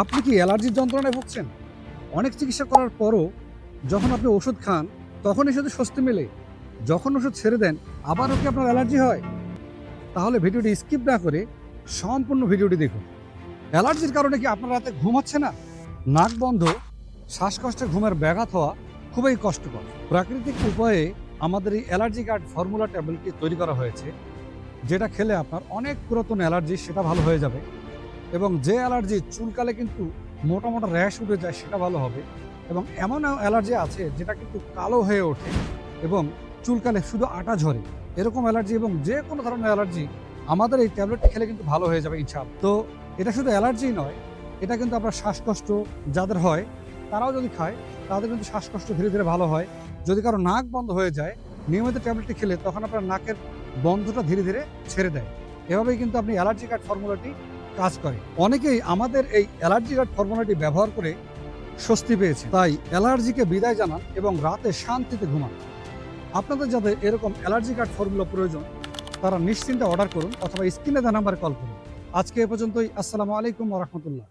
আপনি কি অ্যালার্জির যন্ত্রণায় ভুগছেন? অনেক চিকিৎসা করার পরও যখন আপনি ওষুধ খান, তখনই শুধু স্বস্তি মেলে। যখন ওষুধ ছেড়ে দেন, আবারও কি আপনার অ্যালার্জি হয়? তাহলে ভিডিওটি স্কিপ না করে সম্পূর্ণ ভিডিওটি দেখুন। অ্যালার্জির কারণে কি আপনার রাতে ঘুম হচ্ছে না? নাক বন্ধ শ্বাসকষ্টে ঘুমের ব্যাঘাত হওয়া খুবই কষ্টকর। প্রাকৃতিক উপায়ে আমাদের এই অ্যালার্জি কার্ড ফর্মুলা ট্যাবলেটটি তৈরি করা হয়েছে, যেটা খেলে আপনার অনেক পুরাতন অ্যালার্জি, সেটা ভালো হয়ে যাবে। এবং যে অ্যালার্জি চুলকালে কিন্তু মোটা মোটা র্যাশ উঠে যায়, সেটা ভালো হবে। এবং এমন অ্যালার্জি আছে যেটা কিন্তু কালো হয়ে ওঠে এবং চুলকালে শুধু আটা ঝরে। এরকম অ্যালার্জি এবং যে কোনো ধরনের অ্যালার্জি আমাদের এই ট্যাবলেটটি খেলে কিন্তু ভালো হয়ে যাবে ইচ্ছা তো এটা শুধু অ্যালার্জি নয়, এটা কিন্তু আপনার শ্বাসকষ্ট যাদের হয়, তারাও যদি খায়, তাদের কিন্তু শ্বাসকষ্ট ধীরে ধীরে ভালো হয়। যদি কারও নাক বন্ধ হয়ে যায়, নিয়মিত ট্যাবলেটটি খেলে তখন আপনার নাকের বন্ধটা ধীরে ধীরে ছেড়ে দেয়। এভাবেই কিন্তু আপনি অ্যালার্জি কার্ড ফর্মুলাটি কাজ করে। অনেকেই আমাদের এই অ্যালার্জি গার্ড ফর্মুলাটি ব্যবহার করে স্বস্তি পেয়েছে। তাই অ্যালার্জিকে বিদায় জানান এবং রাতে শান্তিতে ঘুমান। আপনাদের যাদের এরকম অ্যালার্জি কার্ড ফর্মুলা প্রয়োজন, তারা নিশ্চিন্তে অর্ডার করুন অথবা স্ক্রিনে দেওয়া নাম্বারে কল করুন। আজকে এ পর্যন্তই। আসসালামু আলাইকুম রহমতুল্লাহ।